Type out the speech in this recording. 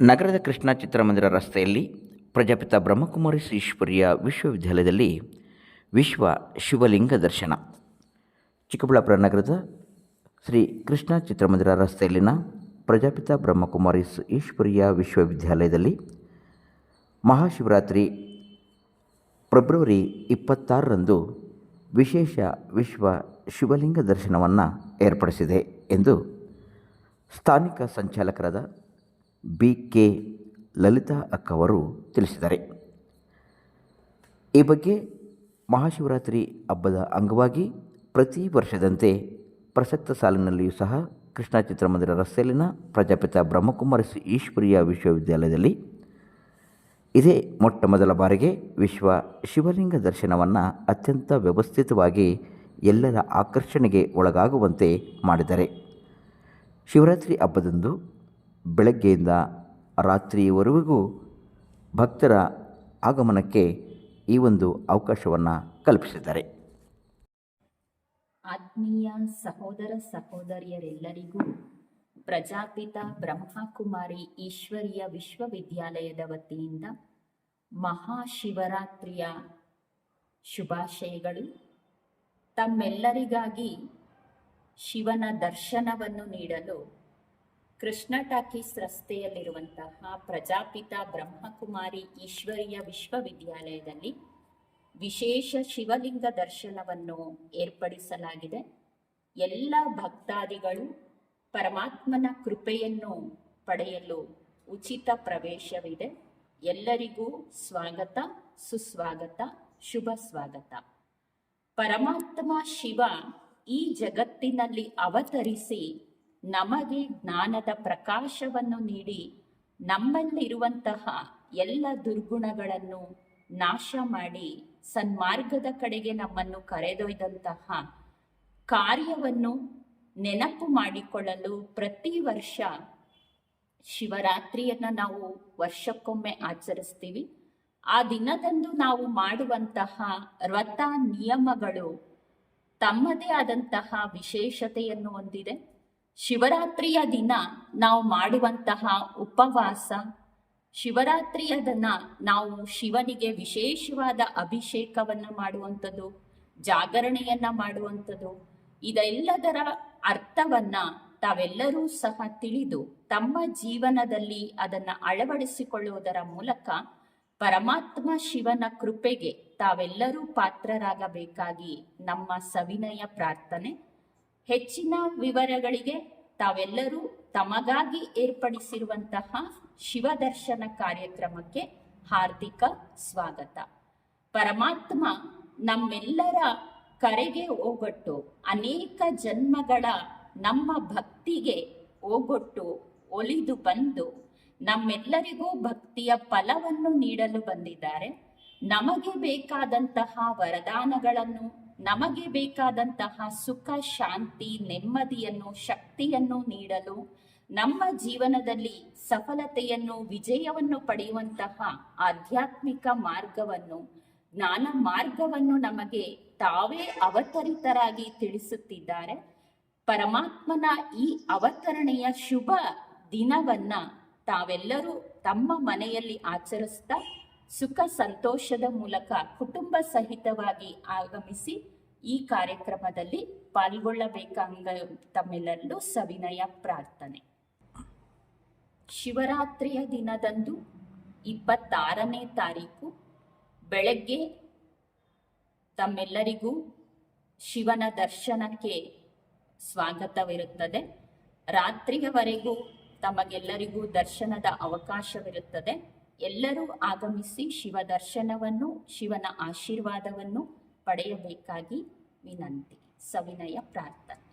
ನಗರದ ಕೃಷ್ಣ ಚಿತ್ರಮಂದಿರ ರಸ್ತೆಯಲ್ಲಿ ಪ್ರಜಾಪಿತ ಬ್ರಹ್ಮಕುಮಾರಿ ಈಶ್ವರಿಯ ವಿಶ್ವವಿದ್ಯಾಲಯದಲ್ಲಿ ವಿಶ್ವ ಶಿವಲಿಂಗ ದರ್ಶನ. ಚಿಕ್ಕಬಳ್ಳಾಪುರ ನಗರದ ಶ್ರೀ ಕೃಷ್ಣ ಚಿತ್ರಮಂದಿರ ರಸ್ತೆಯಲ್ಲಿನ ಪ್ರಜಾಪಿತ ಬ್ರಹ್ಮಕುಮಾರಿ ಈಶ್ವರಿಯ ವಿಶ್ವವಿದ್ಯಾಲಯದಲ್ಲಿ ಮಹಾಶಿವರಾತ್ರಿ ಫೆಬ್ರವರಿ ಇಪ್ಪತ್ತಾರರಂದು ವಿಶೇಷ ವಿಶ್ವ ಶಿವಲಿಂಗ ದರ್ಶನವನ್ನು ಏರ್ಪಡಿಸಿದೆ ಎಂದು ಸ್ಥಾನಿಕ ಸಂಚಾಲಕರಾದ ಬಿ ಕೆ ಲಲಿತಾ ಅಕ್ಕವರು ತಿಳಿಸಿದ್ದಾರೆ. ಈ ಬಗ್ಗೆ ಮಹಾಶಿವರಾತ್ರಿ ಹಬ್ಬದ ಅಂಗವಾಗಿ ಪ್ರತಿ ವರ್ಷದಂತೆ ಪ್ರಸಕ್ತ ಸಾಲಿನಲ್ಲಿಯೂ ಸಹ ಕೃಷ್ಣ ಚಿತ್ರಮಂದಿರ ರಸ್ತೆಯಲ್ಲಿನ ಪ್ರಜಾಪಿತ ಬ್ರಹ್ಮಕುಮಾರಿ ಈಶ್ವರಿಯ ವಿಶ್ವವಿದ್ಯಾಲಯದಲ್ಲಿ ಇದೇ ಮೊಟ್ಟ ಮೊದಲ ಬಾರಿಗೆ ವಿಶ್ವ ಶಿವಲಿಂಗ ದರ್ಶನವನ್ನು ಅತ್ಯಂತ ವ್ಯವಸ್ಥಿತವಾಗಿ ಎಲ್ಲರ ಆಕರ್ಷಣೆಗೆ ಒಳಗಾಗುವಂತೆ ಮಾಡಿದ್ದಾರೆ. ಶಿವರಾತ್ರಿ ಹಬ್ಬದಂದು ಬೆಳಗ್ಗೆಯಿಂದ ರಾತ್ರಿಯವರೆಗೂ ಭಕ್ತರ ಆಗಮನಕ್ಕೆ ಈ ಒಂದು ಅವಕಾಶವನ್ನು ಕಲ್ಪಿಸಿದ್ದಾರೆ. ಆತ್ಮೀಯ ಸಹೋದರ ಸಹೋದರಿಯರೆಲ್ಲರಿಗೂ ಪ್ರಜಾಪಿತ ಬ್ರಹ್ಮಕುಮಾರಿ ಈಶ್ವರಿಯ ವಿಶ್ವವಿದ್ಯಾಲಯದ ವತಿಯಿಂದ ಮಹಾಶಿವರಾತ್ರಿಯ ಶುಭಾಶಯಗಳು. ತಮ್ಮೆಲ್ಲರಿಗಾಗಿ ಶಿವನ ದರ್ಶನವನ್ನು ನೀಡಲು ಕೃಷ್ಣ ಟಾಕೀಸ್ ರಸ್ತೆಯಲ್ಲಿರುವಂತಹ ಪ್ರಜಾಪಿತ ಬ್ರಹ್ಮಕುಮಾರಿ ಈಶ್ವರಿಯ ವಿಶ್ವವಿದ್ಯಾಲಯದಲ್ಲಿ ವಿಶೇಷ ಶಿವಲಿಂಗ ದರ್ಶನವನ್ನು ಏರ್ಪಡಿಸಲಾಗಿದೆ. ಎಲ್ಲ ಭಕ್ತಾದಿಗಳು ಪರಮಾತ್ಮನ ಕೃಪೆಯನ್ನು ಪಡೆಯಲು ಉಚಿತ ಪ್ರವೇಶವಿದೆ. ಎಲ್ಲರಿಗೂ ಸ್ವಾಗತ, ಸುಸ್ವಾಗತ, ಶುಭ ಸ್ವಾಗತ. ಪರಮಾತ್ಮ ಶಿವ ಈ ಜಗತ್ತಿನಲ್ಲಿ ಅವತರಿಸಿ ನಮಗೆ ಜ್ಞಾನದ ಪ್ರಕಾಶವನ್ನು ನೀಡಿ ನಮ್ಮಲ್ಲಿರುವಂತಹ ಎಲ್ಲ ದುರ್ಗುಣಗಳನ್ನು ನಾಶ ಮಾಡಿ ಸನ್ಮಾರ್ಗದ ಕಡೆಗೆ ನಮ್ಮನ್ನು ಕರೆದೊಯ್ದಂತಹ ಕಾರ್ಯವನ್ನು ನೆನಪು ಮಾಡಿಕೊಳ್ಳಲು ಪ್ರತಿ ವರ್ಷ ಶಿವರಾತ್ರಿಯನ್ನು ನಾವು ವರ್ಷಕ್ಕೊಮ್ಮೆ ಆಚರಿಸ್ತೀವಿ. ಆ ದಿನದಂದು ನಾವು ಮಾಡುವಂತಹ ವ್ರತ ನಿಯಮಗಳು ತಮ್ಮದೇ ಆದಂತಹ ವಿಶೇಷತೆಯನ್ನು ಹೊಂದಿದೆ. ಶಿವರಾತ್ರಿಯ ದಿನ ನಾವು ಮಾಡುವಂತಹ ಉಪವಾಸ. ಶಿವರಾತ್ರಿಯ ದಿನ ನಾವು ಶಿವನಿಗೆ ವಿಶೇಷವಾದ ಅಭಿಷೇಕವನ್ನು ಮಾಡುವಂಥದ್ದು, ಜಾಗರಣೆಯನ್ನ ಮಾಡುವಂಥದ್ದು. ಇದೆಲ್ಲದರ ಅರ್ಥವನ್ನ ತಾವೆಲ್ಲರೂ ಸಹ ತಿಳಿದು ತಮ್ಮ ಜೀವನದಲ್ಲಿ ಅದನ್ನು ಅಳವಡಿಸಿಕೊಳ್ಳುವುದರ ಮೂಲಕ ಪರಮಾತ್ಮ ಶಿವನ ಕೃಪೆಗೆ ತಾವೆಲ್ಲರೂ ಪಾತ್ರರಾಗಬೇಕಾಗಿ ನಮ್ಮ ಸವಿನಯ ಪ್ರಾರ್ಥನೆ. ಹೆಚ್ಚಿನ ವಿವರಗಳಿಗೆ ತಾವೆಲ್ಲರೂ ತಮಗಾಗಿ ಏರ್ಪಡಿಸಿರುವಂತಹ ಶಿವದರ್ಶನ ಕಾರ್ಯಕ್ರಮಕ್ಕೆ ಹಾರ್ದಿಕ ಸ್ವಾಗತ. ಪರಮಾತ್ಮ ನಮ್ಮೆಲ್ಲರ ಕರೆಗೆ ಹೋಗೊಟ್ಟು ಅನೇಕ ಜನ್ಮಗಳ ನಮ್ಮ ಭಕ್ತಿಗೆ ಹೋಗೊಟ್ಟು ಒಲಿದು ಬಂದು ನಮ್ಮೆಲ್ಲರಿಗೂ ಭಕ್ತಿಯ ಫಲವನ್ನು ನೀಡಲು ಬಂದಿದ್ದಾರೆ. ನಮಗೆ ಬೇಕಾದಂತಹ ವರದಾನಗಳನ್ನು ನಮಗೆ ಬೇಕಾದಂತಹ ಸುಖ, ಶಾಂತಿ, ನೆಮ್ಮದಿಯನ್ನು, ಶಕ್ತಿಯನ್ನು ನೀಡಲು ನಮ್ಮ ಜೀವನದಲ್ಲಿ ಸಫಲತೆಯನ್ನು, ವಿಜಯವನ್ನು ಪಡೆಯುವಂತಹ ಆಧ್ಯಾತ್ಮಿಕ ಮಾರ್ಗವನ್ನು, ಜ್ಞಾನ ಮಾರ್ಗವನ್ನು ನಮಗೆ ತಾವೇ ಅವತರಿತರಾಗಿ ತಿಳಿಸುತ್ತಿದ್ದಾರೆ. ಪರಮಾತ್ಮನ ಈ ಅವತರಣೆಯ ಶುಭ ದಿನವನ್ನ ತಾವೆಲ್ಲರೂ ತಮ್ಮ ಮನೆಯಲ್ಲಿ ಆಚರಿಸ್ತಾ ಸುಖ ಸಂತೋಷದ ಮೂಲಕ ಕುಟುಂಬ ಸಹಿತವಾಗಿ ಆಗಮಿಸಿ ಈ ಕಾರ್ಯಕ್ರಮದಲ್ಲಿ ಪಾಲ್ಗೊಳ್ಳಬೇಕಂಗ ತಮ್ಮೆಲ್ಲರಲ್ಲೂ ಸವಿನಯ ಪ್ರಾರ್ಥನೆ. ಶಿವರಾತ್ರಿಯ ದಿನದಂದು ಇಪ್ಪತ್ತಾರನೇ ತಾರೀಕು ಬೆಳಗ್ಗೆ ತಮ್ಮೆಲ್ಲರಿಗೂ ಶಿವನ ದರ್ಶನಕ್ಕೆ ಸ್ವಾಗತವಿರುತ್ತದೆ. ರಾತ್ರಿಯವರೆಗೂ ತಮಗೆಲ್ಲರಿಗೂ ದರ್ಶನದ ಅವಕಾಶವಿರುತ್ತದೆ. ಎಲ್ಲರೂ ಆಗಮಿಸಿ ಶಿವ ದರ್ಶನವನ್ನು ಶಿವನ ಆಶೀರ್ವಾದವನ್ನು ಪಡೆಯಬೇಕಾಗಿ ವಿನಂತಿ. ಸವಿನಯ ಪ್ರಾರ್ಥನೆ.